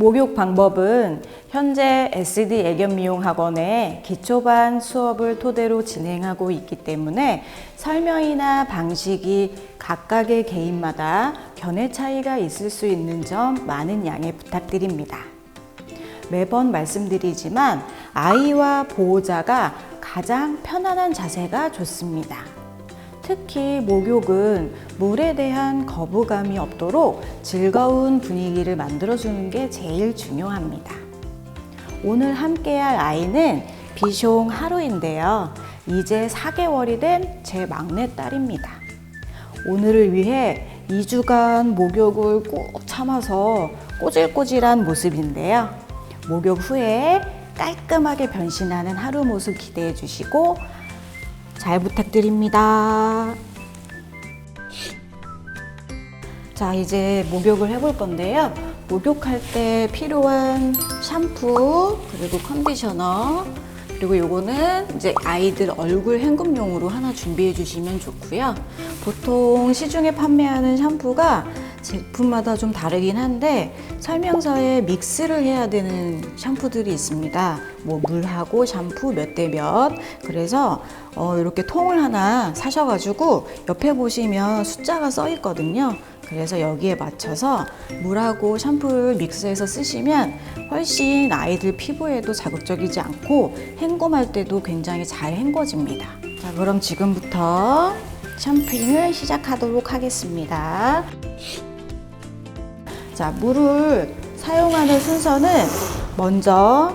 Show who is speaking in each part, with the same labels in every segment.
Speaker 1: 목욕 방법은 현재 SD 애견 미용 학원의 기초반 수업을 토대로 진행하고 있기 때문에 설명이나 방식이 각각의 개인마다 견해 차이가 있을 수 있는 점 많은 양해 부탁드립니다. 매번 말씀드리지만 아이와 보호자가 가장 편안한 자세가 좋습니다. 특히 목욕은 물에 대한 거부감이 없도록 즐거운 분위기를 만들어주는 게 제일 중요합니다. 오늘 함께할 아이는 비숑 하루인데요. 이제 4개월이 된 제 막내딸입니다. 오늘을 위해 2주간 목욕을 꾹 참아서 꼬질꼬질한 모습인데요. 목욕 후에 깔끔하게 변신하는 하루 모습 기대해 주시고 잘 부탁드립니다. 자, 이제 목욕을 해볼 건데요. 목욕할 때 필요한 샴푸, 그리고 컨디셔너, 그리고 요거는 이제 아이들 얼굴 헹굼용으로 하나 준비해 주시면 좋고요. 보통 시중에 판매하는 샴푸가 제품마다 좀 다르긴 한데 설명서에 믹스를 해야 되는 샴푸들이 있습니다. 뭐 물하고 샴푸 몇 대 몇. 그래서 어, 이렇게 통을 하나 사셔가지고 옆에 보시면 숫자가 써 있거든요. 그래서 여기에 맞춰서 물하고 샴푸를 믹스해서 쓰시면 훨씬 아이들 피부에도 자극적이지 않고 헹굼할 때도 굉장히 잘 헹궈집니다. 자, 그럼 지금부터 샴푸잉을 시작하도록 하겠습니다. 자, 물을 사용하는 순서는 먼저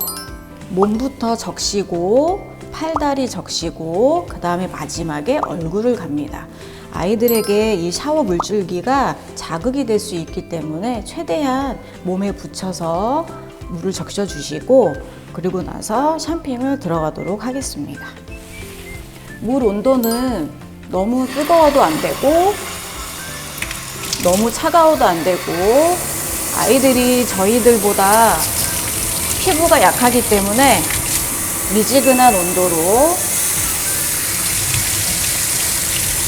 Speaker 1: 몸부터 적시고 팔다리 적시고 그 다음에 마지막에 얼굴을 갑니다. 아이들에게 이 샤워 물줄기가 자극이 될 수 있기 때문에 최대한 몸에 붙여서 물을 적셔 주시고 그리고 나서 샴핑을 들어가도록 하겠습니다. 물 온도는 너무 뜨거워도 안 되고 너무 차가워도 안 되고 아이들이 저희들보다 피부가 약하기 때문에 미지근한 온도로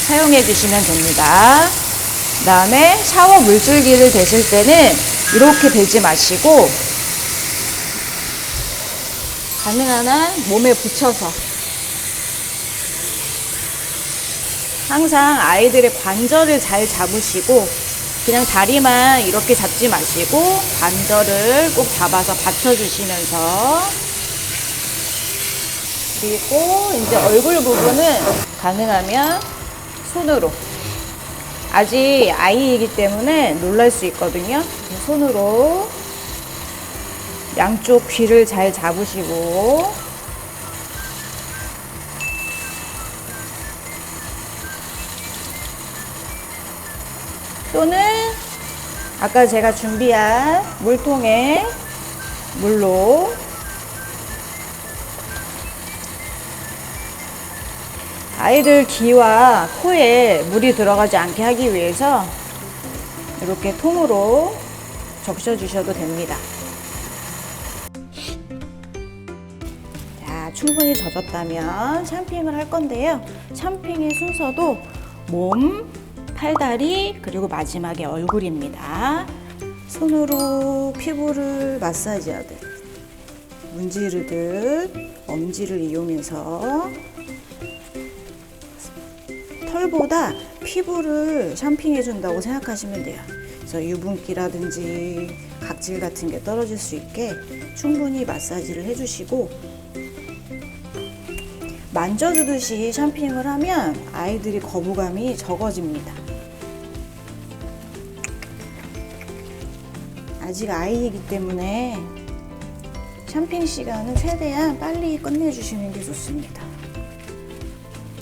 Speaker 1: 사용해 주시면 됩니다. 그 다음에 샤워 물줄기를 대실 때는 이렇게 대지 마시고 가능한 한 몸에 붙여서 항상 아이들의 관절을 잘 잡으시고 그냥 다리만 이렇게 잡지 마시고 관절을 꼭 잡아서 받쳐주시면서. 그리고 이제 얼굴 부분은 가능하면 손으로. 아직 아이이기 때문에 놀랄 수 있거든요. 손으로 양쪽 귀를 잘 잡으시고 또는 아까 제가 준비한 물통에 물로 아이들 귀와 코에 물이 들어가지 않게 하기 위해서 이렇게 통으로 적셔 주셔도 됩니다. 자, 충분히 젖었다면 샴핑을 할 건데요. 샴핑의 순서도 몸, 팔다리, 그리고 마지막에 얼굴입니다. 손으로 피부를 마사지하듯, 문지르듯, 엄지를 이용해서 털보다 피부를 샴핑해 준다고 생각하시면 돼요. 그래서 유분기라든지 각질 같은 게 떨어질 수 있게 충분히 마사지를 해주시고 만져주듯이 샴핑을 하면 아이들이 거부감이 적어집니다. 아직 아이이기 때문에 샴핑 시간은 최대한 빨리 끝내주시는 게 좋습니다.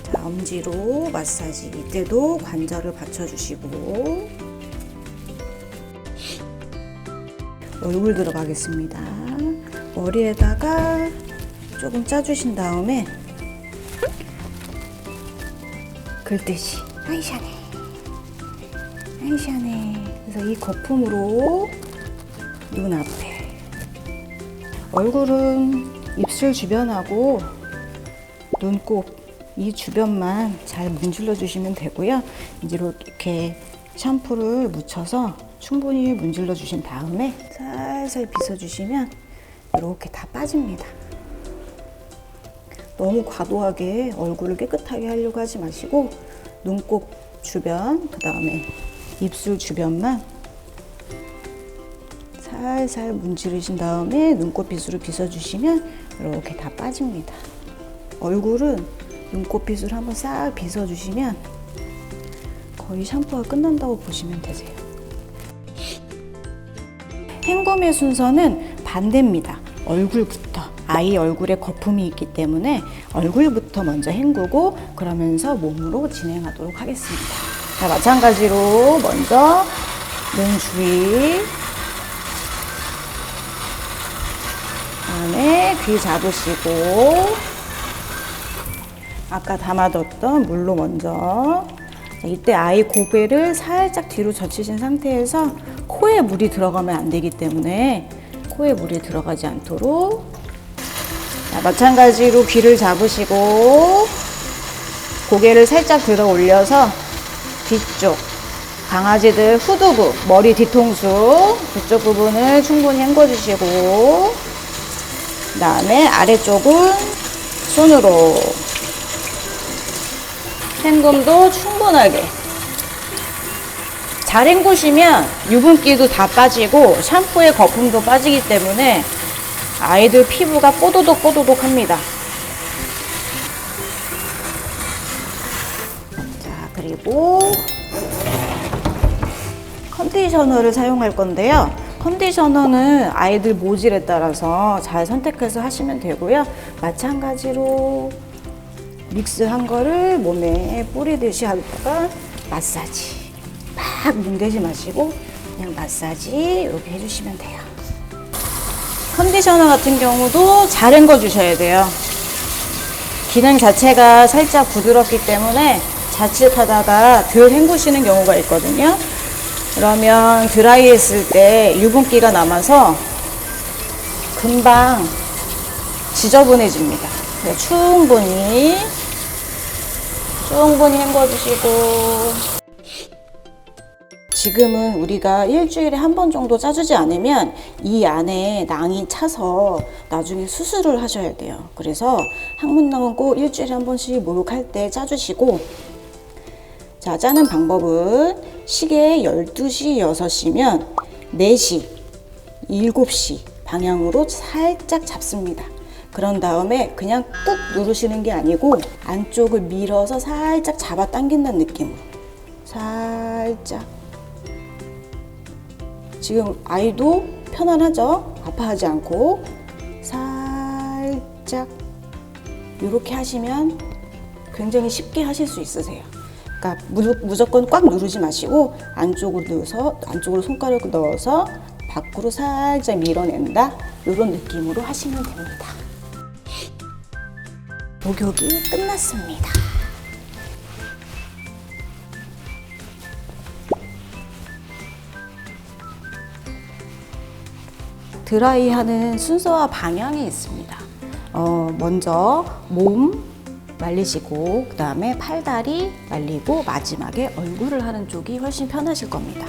Speaker 1: 자, 엄지로 마사지. 이때도 관절을 받쳐주시고 얼굴 들어가겠습니다. 머리에다가 조금 짜주신 다음에 긁듯이 아이샤네 아이샤네 그래서 이 거품으로 눈 앞에 얼굴은 입술 주변하고 눈곱 이 주변만 잘 문질러 주시면 되고요. 이제 이렇게 샴푸를 묻혀서 충분히 문질러 주신 다음에 살살 빗어 주시면 이렇게 다 빠집니다. 너무 과도하게 얼굴을 깨끗하게 하려고 하지 마시고 눈곱 주변, 그 다음에 입술 주변만 살살 문지르신 다음에 눈곱빗으로 빗어주시면 이렇게 다 빠집니다. 얼굴은 눈곱빗으로 한번 싹 빗어주시면 거의 샴푸가 끝난다고 보시면 되세요. 헹굼의 순서는 반대입니다. 얼굴부터. 아이 얼굴에 거품이 있기 때문에 얼굴부터 먼저 헹구고 그러면서 몸으로 진행하도록 하겠습니다. 자, 마찬가지로 먼저 눈 주위 다음에 귀 잡으시고 아까 담아뒀던 물로 먼저 자, 이때 아이 고개를 살짝 뒤로 젖히신 상태에서 코에 물이 들어가면 안 되기 때문에 코에 물이 들어가지 않도록 자, 마찬가지로 귀를 잡으시고 고개를 살짝 들어 올려서 뒤쪽 강아지들 후두부 머리 뒤통수 그쪽 부분을 충분히 헹궈주시고 그 다음에 아래쪽은 손으로 헹굼도 충분하게 잘 헹구시면 유분기도 다 빠지고 샴푸의 거품도 빠지기 때문에 아이들 피부가 뽀도독 뽀도독 합니다. 자, 그리고 컨디셔너를 사용할 건데요. 컨디셔너는 아이들 모질에 따라서 잘 선택해서 하시면 되고요. 마찬가지로 믹스한 거를 몸에 뿌리듯이 하다가 마사지 막 문대지 마시고 그냥 마사지 이렇게 해주시면 돼요. 컨디셔너 같은 경우도 잘 헹궈 주셔야 돼요. 기능 자체가 살짝 부드럽기 때문에 자칫하다가 덜 헹구시는 경우가 있거든요. 그러면 드라이 했을 때 유분기가 남아서 금방 지저분해집니다. 충분히 충분히 헹궈주시고 지금은 우리가 일주일에 한 번 정도 짜주지 않으면 이 안에 낭이 차서 나중에 수술을 하셔야 돼요. 그래서 항문낭은 꼭 일주일에 한 번씩 목욕할 때 짜주시고 자, 짜는 방법은 시계 12시, 6시면 4시, 7시 방향으로 살짝 잡습니다. 그런 다음에 그냥 꾹 누르시는 게 아니고 안쪽을 밀어서 살짝 잡아 당긴다는 느낌으로 살짝 지금 아이도 편안하죠? 아파하지 않고 살짝 이렇게 하시면 굉장히 쉽게 하실 수 있으세요. 그러니까 무- 무조건 꽉 누르지 마시고 안쪽으로 넣어서 안쪽으로 손가락을 넣어서 밖으로 살짝 밀어낸다 이런 느낌으로 하시면 됩니다. 목욕이 끝났습니다. 드라이하는 순서와 방향이 있습니다. 어, 먼저 몸 말리시고 그 다음에 팔다리 말리고 마지막에 얼굴을 하는 쪽이 훨씬 편하실 겁니다.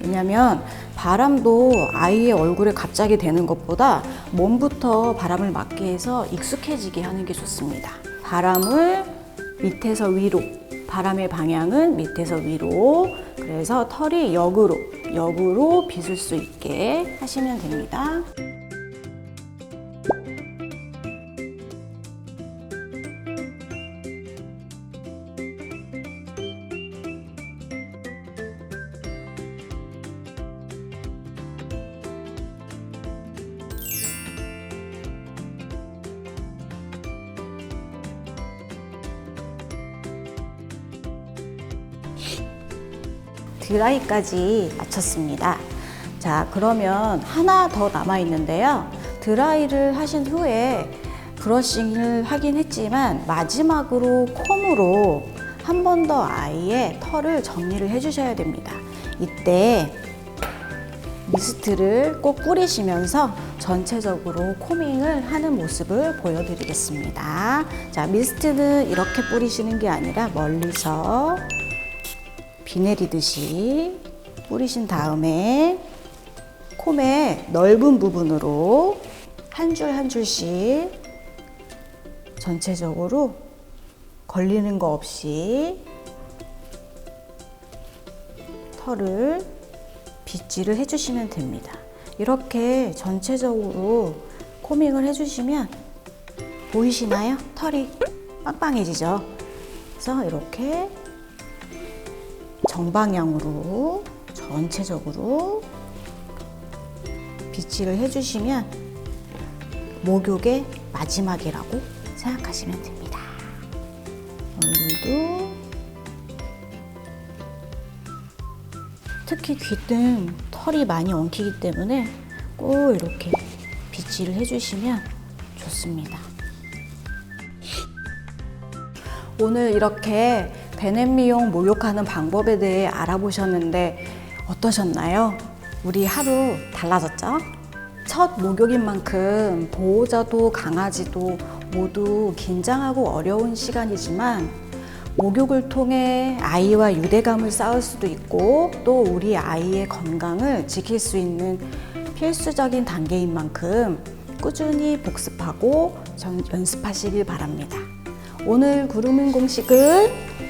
Speaker 1: 왜냐면 바람도 아이의 얼굴에 갑자기 되는 것보다 몸부터 바람을 맞게 해서 익숙해지게 하는 게 좋습니다. 바람을 밑에서 위로, 바람의 방향은 밑에서 위로, 그래서 털이 역으로, 역으로 빗을 수 있게 하시면 됩니다. 드라이까지 마쳤습니다. 자, 그러면 하나 더 남아 있는데요. 드라이를 하신 후에 브러싱을 하긴 했지만 마지막으로 콤으로 한 번 더 아이의 털을 정리를 해주셔야 됩니다. 이때 미스트를 꼭 뿌리시면서 전체적으로 코밍을 하는 모습을 보여드리겠습니다. 자, 미스트는 이렇게 뿌리시는 게 아니라 멀리서 비 내리듯이 뿌리신 다음에 콤의 넓은 부분으로 한 줄 한 줄씩 전체적으로 걸리는 거 없이 털을 빗질을 해주시면 됩니다. 이렇게 전체적으로 코밍을 해주시면 보이시나요? 털이 빵빵해지죠? 그래서 이렇게 정방향으로 전체적으로 빗질을 해주시면 목욕의 마지막이라고 생각하시면 됩니다. 얼굴도 특히 귀등 털이 많이 엉키기 때문에 꼭 이렇게 빗질을 해주시면 좋습니다. 오늘 이렇게 베넷 미용 목욕하는 방법에 대해 알아보셨는데 어떠셨나요? 우리 하루 달라졌죠? 첫 목욕인 만큼 보호자도 강아지도 모두 긴장하고 어려운 시간이지만 목욕을 통해 아이와 유대감을 쌓을 수도 있고 또 우리 아이의 건강을 지킬 수 있는 필수적인 단계인 만큼 꾸준히 복습하고 전- 연습하시길 바랍니다. 오늘 구루밍 공식은